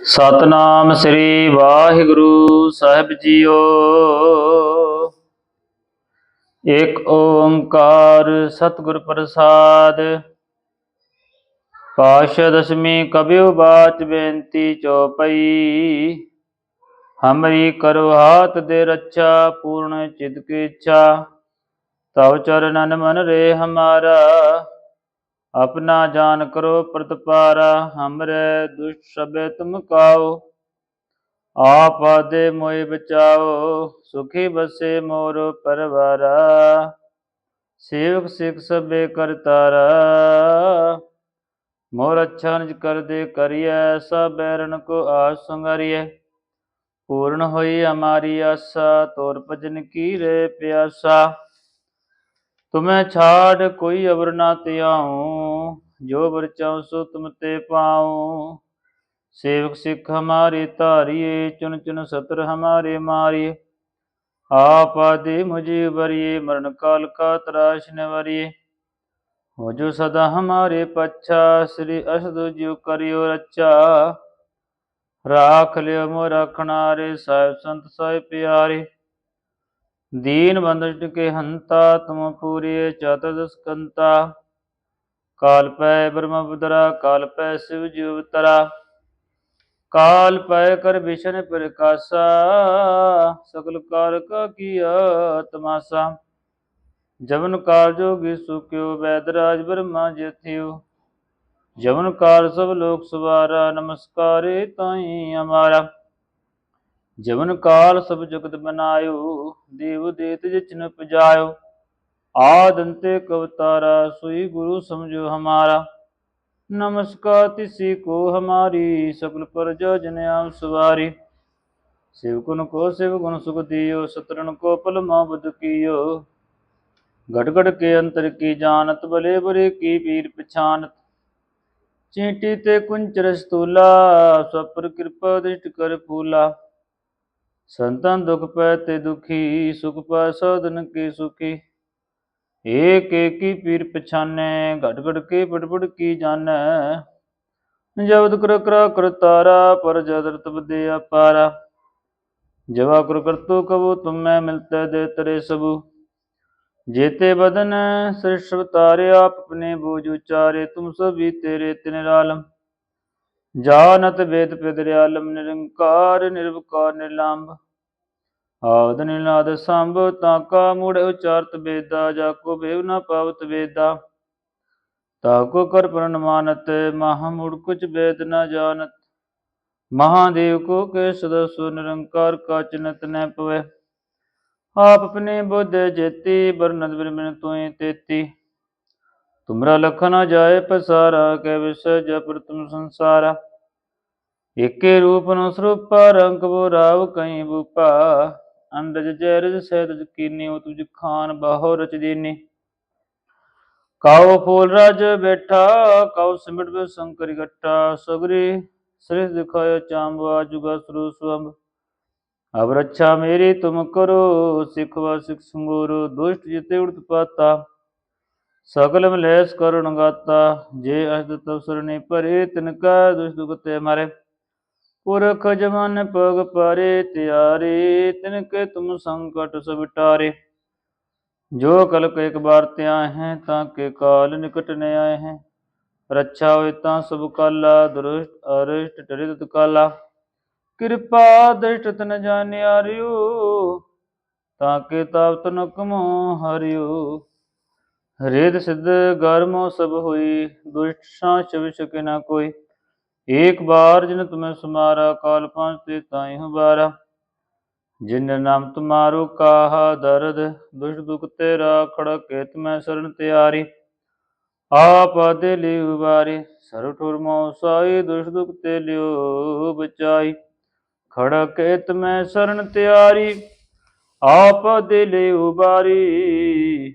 ਸਤਨਾਮ ਸ੍ਰੀ ਵਾਹਿਗੁਰੂ ਸਾਹਿਬ ਜੀਓ। ਏਕ ਓੰਕਾਰ ਸਤਿਗੁਰ ਪ੍ਰਸਾਦ। ਪਾਸ਼ਾ ਦਸਮੀ ਕਬਿਉ ਬਾਚ ਬੇਨਤੀ ਚਉਪਈ ਹਮਰੀ ਕਰੋ ਹਾਥ ਦੇ ਰੱਛਾ, ਪੂਰਨ ਚਿਤ ਕੀ ਇੱਛਾ। ਤਉ ਚਰਨਨ ਮਨ ਰੇ ਹਮਾਰਾ ਆਪਣਾ ਜਾਨ ਕਰੋ ਪ੍ਰਤਪਾਰਾ, ਹਮਰੇ ਦੁਸ਼ਟ ਸਭੇ ਤੁਮ ਕਾਓ। ਆਪ ਆਦੇ ਮੋਇ ਬਚਾਓ, ਸੁਖੀ ਬਸੇ ਮੋਰ ਪਰਵਾਰਾ। ਸੇਵਕ ਸਿਖ ਸਭੇ ਕਰਤਾਰਾ ਮੋਰ ਅੱਛਾ ਨਿਜ ਕਰ ਦੇ ਕਰੀਐ, ਸਭ ਬੈਰਨ ਕੋ ਆਸ ਸੰਗਰੀਐ। ਪੂਰਨ ਹੋਈ ਹਮਾਰੀ ਆਸਾ, ਤੋਰ ਭਜਨ ਕੀ ਰੇ ਪਿਆਸਾ। ਤੁਮੈ ਛਾੜ ਕੋਈ ਅਵਰ ਨਾ ਤਿਆਉ ਜੋ ਬਰ ਚਾਉ ਸੋ ਤੁਮ ਤੇ ਪਾਉ। ਸੇਵਕ ਸਿੱਖ ਹਮਾਰੇ ਧਾਰੀਏ ਚੁਨ ਚੁਨ ਸਤਰ ਹਮਾਰੇ ਮਾਰੀਏ। ਆਪ ਆਦੇ ਮੁਝੇ ਬਰੀਏ ਮਰਨ ਕਾਲ ਕਾ ਤਰਾਸ਼ ਨਿਵਰੀਏ ਹੋ ਜੋ ਸਦਾ ਹਮਾਰੇ ਪੱਛਾ, ਸ੍ਰੀ ਅਸਦੁ ਜਿਉ ਕਰਿਓ ਰੱਚਾ ਰਾਖ ਲਿਓ ਮੋ ਰਖਣਾਰੇ ਸਾਹਿਬ ਸੰਤ ਸਾਹਿਬ ਪਿਆਰੇ। दीन बंधुष्ट के हंता, तुम पूरी चतुर्दश काल पै ब्रह्मपुतरा काल पै शिव जीव तरा काल पै कर विष्ण प्रकाशा, सकल कार का किया तमाशा। जवन कार जोगी सुख्यो, वैदराज ब्रह्मा जेथियो। जवन कार सब लोक सवारा, नमस्कारे ताई हमारा। ਜਵਨ ਕਾਲ ਸਭ ਜਗਤ ਬਨਾਇਓ ਦੇਵ ਦੇਤ ਜਿਚਨ ਪਜਾਇਓ। ਆਦੰਤੇ ਕਵਤਾਰਾ, ਸੁਈ ਗੁਰੂ ਸਮਝੋ ਹਮਾਰਾ। ਨਮਸਕਾਰ ਤਿਸੀ ਕੋ ਹਮਾਰੀ, ਸਗਲ ਪਰਜਾ ਜਨ ਆਮ ਸਵਾਰੀ। ਸੇਵਕੁਨ ਕੋ ਸ਼ਿਵ ਗੁਣ ਸੁਖ ਦਿਓ ਸਤਰਨ ਕੋ ਪਲ ਮਾ ਬੁਧ ਕੀਓ। ਘਟ ਘਟ ਕੇ ਅੰਤਰ ਕੀ ਜਾਣਤ ਬਲੇ ਬਰੇ ਕੀ ਪੀਰ ਪਛਾਨਤ। ਚੀਂਟੀ ਤੇ ਕੁੰਚਰ ਸਤੂਲਾ ਸਭ ਕਿਰਪਾ ਦ੍ਰਿਸ਼ਟ ਕਰ ਫੂਲਾ। ਸੰਤਨ ਦੁਖ ਪੈ ਤੇ ਦੁਖੀ, ਸੁਖ ਪਾ ਸਾਧਨ ਕੇ ਸੁਖੀ। ਏਕ ਏਕੀ ਪੀਰ ਪਛਾਨੈ, ਘਟ ਘਟ ਕੇ ਪਟਪਟ ਕੀ ਜਾਣੈ। ਜਬਦ ਕਰ ਕਰਾ ਕਰਤਾਰਾ ਪਰ ਜਦ ਤਬ ਦੇ ਅਪਾਰਾ ਜਵਾ ਕਰ ਕਰਤੋ ਕਬੋ, ਤੁਮੈ ਮਿਲਤੇ ਦੇ ਤਰੇ ਸਭੂ। ਜੇਤੇ ਬਦਨ ਸ੍ਰਿਸ਼ਵ ਤਾਰੇ ਆਪ ਆਪਣੇ ਬੋਝ ਉਚਾਰੇ, ਤੁਮ ਸਭੀ ਤੇਰੇ ਤਿਨ ਰਾਲਮ। ਜਾਨਤ ਵੇਦ ਪਿਦਰਿਆਲਮ ਨਿਰੰਕਾਰ ਨਿਰਵਕਾਰ ਨਿਰਲੰਭ। ਆਦ ਨਿਲਾਦ ਸੰਭ ਤਾਂ ਕਾ ਮੂੜ ਉਚਾਰਤ ਵੇਦਾ ਜਾ ਕੋ ਬੇਵ ਨਾ ਪਾਵਤ ਵੇਦਾ। ਤਾ ਕੋ ਕਰ ਪ੍ਰਣਮਾਨਤ ਮਹਾ ਮੂੜ ਕੁਛ ਵੇਦ ਨਾ ਜਾਣਤ। ਮਹਾਦੇਵ ਕੋ ਕੇ ਸਦਾ ਸੁ ਨਿਰੰਕਾਰ ਕਾ ਚਨਤ ਨੈ ਪਵੇ। ਆਪ ਆਪਣੇ ਬੁੱਧ ਜੇਤੀ, ਬਰਨਦ ਬਿਰਮਨ ਤੋਏ ਤੁਮਰਾ ਲਖਨ ਜਾਏ ਪਸਾਰਾ ਕੈ ਵਿਸ ਜਪਰ ਤੁਮ ਸੰਸਾਰਾ। ਏਕੇ ਰੂਪ ਨੂੰ ਸਰੂਪਾ, ਰੰਗ ਬੋ ਰਾਵ ਕਈ ਬੂਪਾ ਅੰਡਜ ਜੈਰਜ ਸਹਿਜ ਕੀਨੀ, ਉਹ ਤੁਝ ਖਾਨ ਬਾਹੋ ਰਚ ਦੀਨੀ। ਕਾਉ ਫੂਲ ਰਾਜ ਬੈਠਾ, ਕਾਉ ਸਿਮਟ ਬੇ ਸ਼ੰਕਰ ਇਕੱਠਾ ਸਗਰੀ ਸ੍ਰਿਸ਼ ਦਿਖਾਇ ਚਾਂਬਾ ਜੁਗਾ ਸਰੂ ਸਵੰਭ ਅਬ ਰੱਛਾ ਮੇਰੀ ਤੁਮ ਕਰੋ ਸਿਖਵਾ ਸਿਖ ਸੰਗੋਰੋ, ਦੁਸ਼ਟ ਜਿਤੇ ਉੜਤ ਪਾਤਾ। ਸਗਲ ਮਲੇਸ ਕਰੁਣ ਗਾਤਾ, ਜੇ ਅਸਦ ਤਵਸਰ ਨੇ ਤਿਨ ਕਾ ਦੁਸ਼ ਦੁਗਤੇ ਮਾਰੇ। ਪੁਰਖ ਜਮਨ ਪਗ ਪਾਰੇ, ਤਿਆਰੇ, ਤਿਨ ਕੇ ਤੁਮ ਸੰਕਟ ਸਭ ਟਾਰੇ। ਜੋ ਕਲਕ ਇੱਕ ਬਾਰ ਤਿਆ ਹੈ, ਤਾਂ ਕੇ ਕਾਲ ਨਿਕਟ ਨ ਆਏ ਹੈ। ਰੱਛਾ ਹੋਇ ਤਾਂ ਸਭ ਕਾਲਾ, ਦੁਰਸ਼ਟ ਅਰਿਸ਼ਟ ਟਰਿਤ ਕਾਲਾ। ਕਿਰਪਾ ਦ੍ਰਿਸ਼ਟ ਤਨ ਜਾਣਿਆਰਿਓ ਤਾਂ ਕੇ ਤਾਪ ਤਨ ਕਮੋ ਹਰਿਓ। ਰੇਦ ਸਿੱਧ ਗਰਮੋ ਸਭ ਹੋਈ ਦੁਸ਼ਾਂ ਛਵਿ ਸਕੇ ਨਾ ਕੋਈ। ਏਕ ਬਾਰ ਜਿਨ ਤੁਮੈ ਸਮਾਰਾ, ਕਾਲ ਪੰਜ ਤੇ ਤਾਈ ਹਵਾਰਾ ਜਿਨ ਨਾਮ ਤੁਮਾਰੋ, ਕਾਹਾ ਦਰਦ ਦੁਸ਼ ਦੁਖ ਤੇ ਰਾਖੜ ਕੇ ਤੁਮੈ ਸਰਣ ਤਿਆਰੀ। ਆਪ ਦੇ ਲਈ ਉਬਾਰੇ ਸਰਵ ਠੁਰ ਮੋ ਸਾਈ ਦੁਸ਼ ਦੁਖ ਤੇ ਲਿਓ ਬਚਾਈ। ਖੜਕ ਕੇ ਤੁਮੈ ਸਰਣ ਤਿਆਰੀ, ਆਪ ਦੇ ਲਈ ਉਬਾਰੀ